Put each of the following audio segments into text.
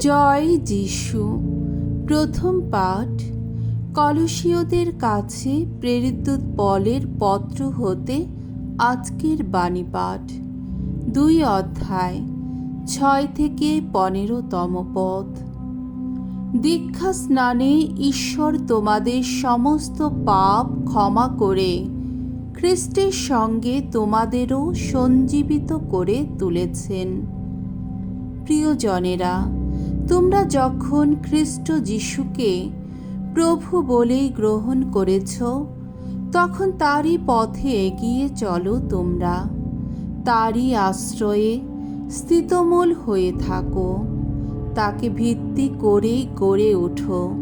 জয় যিশু। প্রথম পাঠ, কলসীয়দের কাছে প্রেরিত পলের পত্র হতে আজকের বাণী পাঠ। দুই অধ্যায়, ছয় থেকে পনেরোতম পদ দীক্ষা স্নানে ঈশ্বর তোমাদের সমস্ত পাপ ক্ষমা করে, খ্রিস্টের সঙ্গে তোমাদেরও সঞ্জীবিত করে তুলেছেন। প্রিয়জনেরা তোমরা যখন খ্রিস্ট যিশুকে প্রভু বলেই গ্রহণ করেছ, তখন তারই পথে এগিয়ে চলো তোমরা। তারই আশ্রয়ে স্থিতমূল হয়ে থাকো। তাকে ভিত্তি করেই গড়ে ওঠো।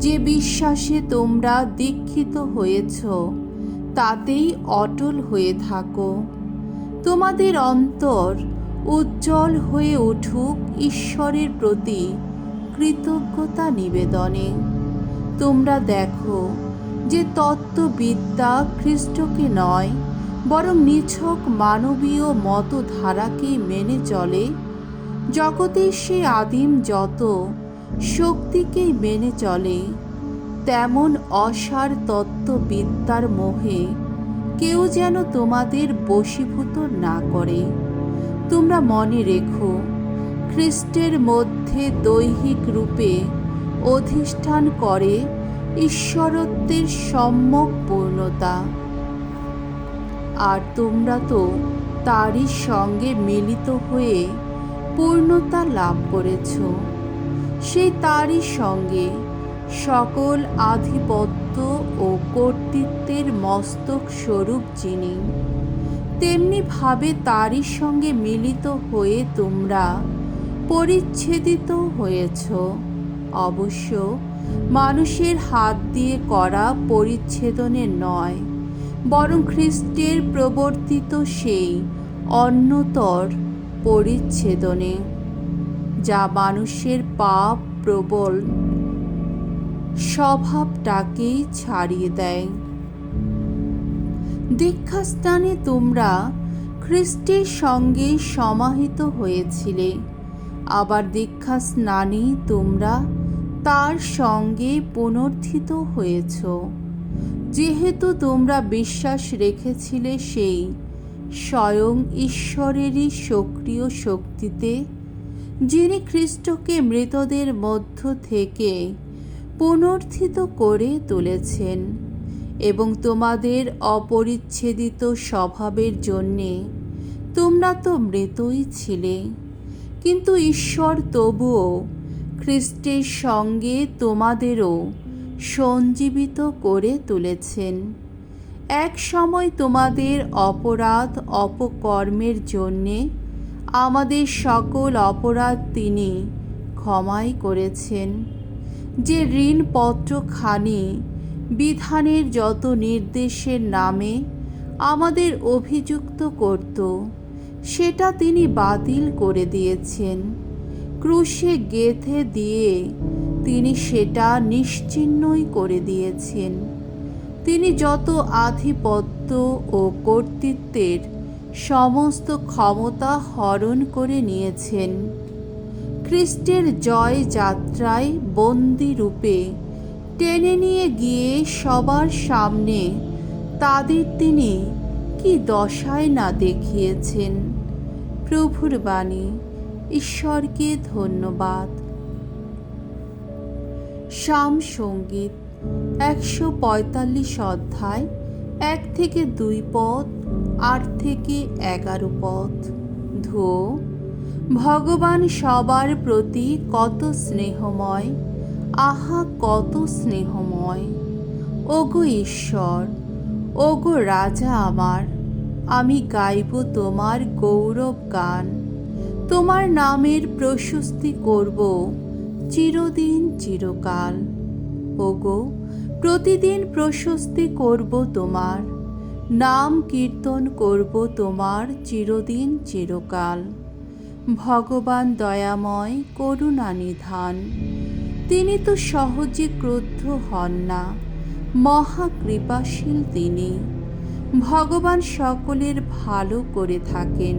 যে বিশ্বাসে তোমরা দীক্ষিত হয়েছ, তাতেই অটল হয়ে থাকো। তোমাদের অন্তর উজ্জ্বল হয়ে উঠুক ঈশ্বরের প্রতি কৃতজ্ঞতা নিবেদনে। তোমরা দেখো যে তত্ত্ববিদ্যা খ্রিস্টকে নয়, বরং নিছক মানবীয় মতধারাকেই মেনে চলে। জগতের সে আদিম যত শক্তিকেই মেনে চলে, তেমন অসার তত্ত্ববিদ্যার মোহে কেউ যেন তোমাদের বশীভূত না করে। তোমরা মনে রেখো, খ্রিস্টের মধ্যে দৈহিক রূপে অধিষ্ঠান করে ঈশ্বরত্বের সম্যক পূর্ণতা। আর তোমরা তো তারই সঙ্গে মিলিত হয়ে পূর্ণতা লাভ করেছ। সেই তারই সঙ্গে সকল আধিপত্য ও কর্তৃত্বের মস্তক স্বরূপ যিনি তেমনিভাবে তারই সঙ্গে মিলিত হয়ে তোমরা পরিচ্ছেদিত হয়েছ। অবশ্য মানুষের হাত দিয়ে করা পরিচ্ছেদনে নয়, বরং খ্রিস্টের প্রবর্তিত সেই অন্যতর পরিচ্ছেদনে, যা মানুষের পাপ প্রবল স্বভাবটাকেই ছাড়িয়ে দেয়। দীক্ষাস্থানে তোমরা খ্রিস্টের সঙ্গে সমাহিত হয়েছিলে। আবার দীক্ষা স্নানে তোমরা তার সঙ্গে পুনর্থিত হয়েছ। যেহেতু তোমরা বিশ্বাস রেখেছিলে সেই স্বয়ং ঈশ্বরেরই সক্রিয় শক্তিতে, যিনি খ্রিস্টকে মৃতদের মধ্য থেকে পুনর্থিত করে তুলেছেন। এবং তোমাদের অপরিচ্ছেদিত স্বভাবের জন্যে তোমরা তো মৃতই ছিলে। কিন্তু ঈশ্বর তবুও খ্রিস্টের সঙ্গে তোমাদেরও সঞ্জীবিত করে তুলেছেন। এক সময় তোমাদের অপরাধ অপকর্মের জন্যে আমাদের সকল অপরাধ তিনি ক্ষমাই করেছেন। যে ঋণপত্রখানি বিধানের যত নির্দেশের নামে আমাদের অভিযুক্ত করত, সেটা তিনি বাতিল করে দিয়েছেন। ক্রুশে গেথে দিয়ে তিনি সেটা নিশ্চিহ্নই করে দিয়েছেন। তিনি যত আধিপত্য ও কর্তৃত্বের সমস্ত ক্ষমতা হরণ করে নিয়েছেন। খ্রিস্টের জয় যাত্রায় বন্দি রূপে টেনে নিয়ে গিয়ে সবার সামনে, তাদের তিনি কি দশায় না দেখিয়েছেন। প্রভুর বাণী, ঈশ্বরকে ধন্যবাদ। শাম সংগীত, একশো পঁয়তাল্লিশ অধ্যায়, এক থেকে দুই পদ আট থেকে এগারো পদ ধো ভগবান সবার প্রতি কত স্নেহময়। আহা, কত স্নেহময়। ওগো ঈশ্বর, ওগো রাজা আমার, আমি গাইব তোমার গৌরব গান। তোমার নামের প্রশস্তি করব চিরদিন চিরকাল। ওগো, প্রতিদিন প্রশস্তি করব তোমার, নাম কীর্তন করব তোমার চিরদিন চিরকাল। ভগবান দয়াময়, করুণা নিধান। তিনি তো সহজে ক্রুদ্ধ হন না, মহাকৃপাশীল তিনি। ভগবান সকলের ভালো করে থাকেন,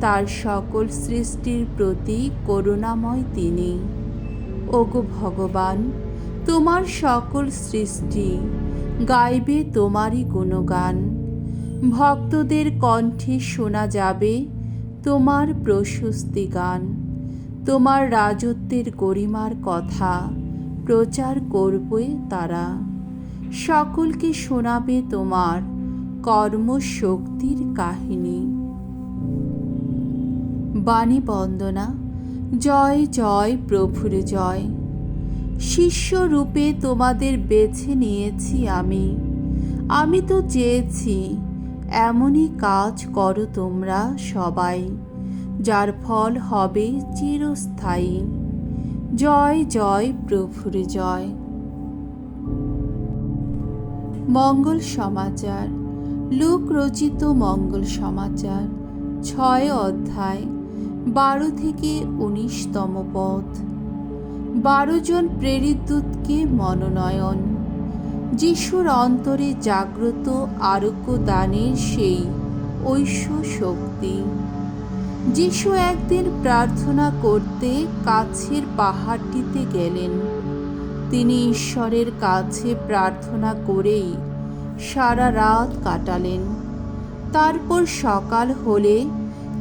তার সকল সৃষ্টির প্রতি করুণাময় তিনি। ওগো ভগবান, তোমার সকল সৃষ্টি গাইবে তোমারই গুণগান। ভক্তদের কণ্ঠে শোনা যাবে তোমার প্রশস্তি গান। তোমার রাজত্বের গরিমার কথা প্রচার করবে তারা। সকলকে শোনাবে তোমার কর্মশক্তির কাহিনী। বাণী বন্দনা, জয় জয় প্রভুর জয়। শিষ্য রূপে তোমাদের বেছে নিয়েছি আমি। আমি তো চেয়েছি, এমনই কাজ করো তোমরা সবাই। যার ফল হবে চিরস্থায়ী। জয় জয় প্রভুর জয়। মঙ্গল সমাচার। লোক রচিত মঙ্গল সমাচার। ছয় অধ্যায়, বারো থেকে উনিশতম পথ। বারো জন প্রেরিত দূতকে মনোনয়ন। যিশুর অন্তরে জাগ্রত আরোগ্য দানের সেই ঐশ্ব শক্তি। যিশু একদিন প্রার্থনা করতে কাছের পাহাড়টিতে গেলেন। তিনি ঈশ্বরের কাছে প্রার্থনা করেই সারা রাত কাটালেন। তারপর সকাল হলে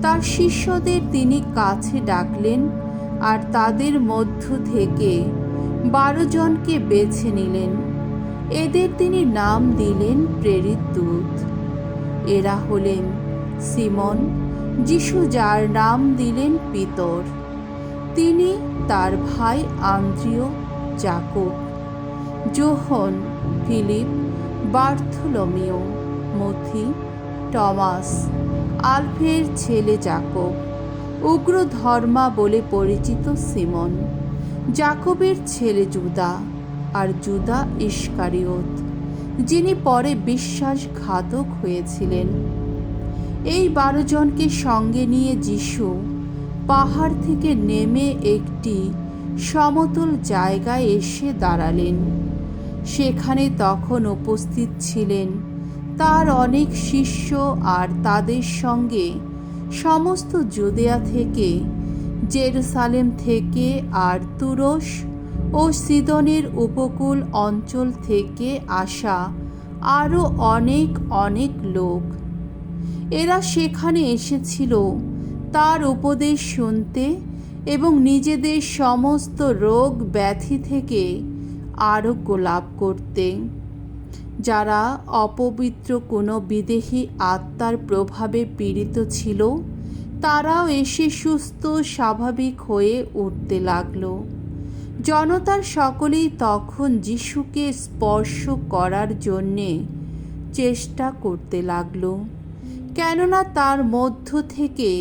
তার শিষ্যদের তিনি কাছে ডাকলেন আর তাদের মধ্য থেকে বারো জনকে বেছে নিলেন। এদের তিনি নাম দিলেন প্রেরিত দূত। এরা হলেন সিমন যিশু যার নাম দিলেন পিতর। তিনি তার ভাই আন্দ্রিয় জাকব জোহন ফিলিপ, বার্থলোমিও, মথি, টমাস, আলফের ছেলে জাকব উগ্র ধর্মা বলে পরিচিত সিমন জাকবের ছেলে জুদা আর জুদা ইস্কারিয়ত যিনি পরে বিশ্বাসঘাতক হয়েছিলেন। এই বারো জনকে সঙ্গে নিয়ে যিশু পাহাড় থেকে নেমে একটি সমতল জায়গায় এসে দাঁড়ালেন। সেখানে তখন উপস্থিত ছিলেন তার অনেক শিষ্য আর তাদের সঙ্গে সমস্ত জুদেয়া থেকে, জেরুসালেম থেকে আর তুরস ও সিদনের উপকূল অঞ্চল থেকে আসা আরও অনেক অনেক লোক। এরা সেখানে এসেছিল তার উপদেশ শুনতে এবং নিজেদের সমস্ত রোগ ব্যাধি থেকে আরোগ্য লাভ করতে। যারা অপবিত্র কোনো বিদেহী আত্মার প্রভাবে পীড়িত ছিল, তারাও এসে সুস্থ, স্বাভাবিক হয়ে উঠতে লাগল। জনতার সকলেই তখন যিশুকে স্পর্শ করার জন্যে চেষ্টা করতে লাগল। কেননা তার মধ্য থেকে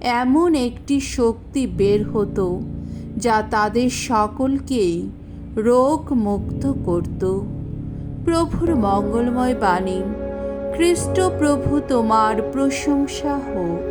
এমন একটি শক্তি বের হতো যা তাদের সকলকেই রোগ মুক্ত করত। প্রভুর মঙ্গলময় বাণী খ্রিস্ট প্রভু তোমার প্রশংসা হোক।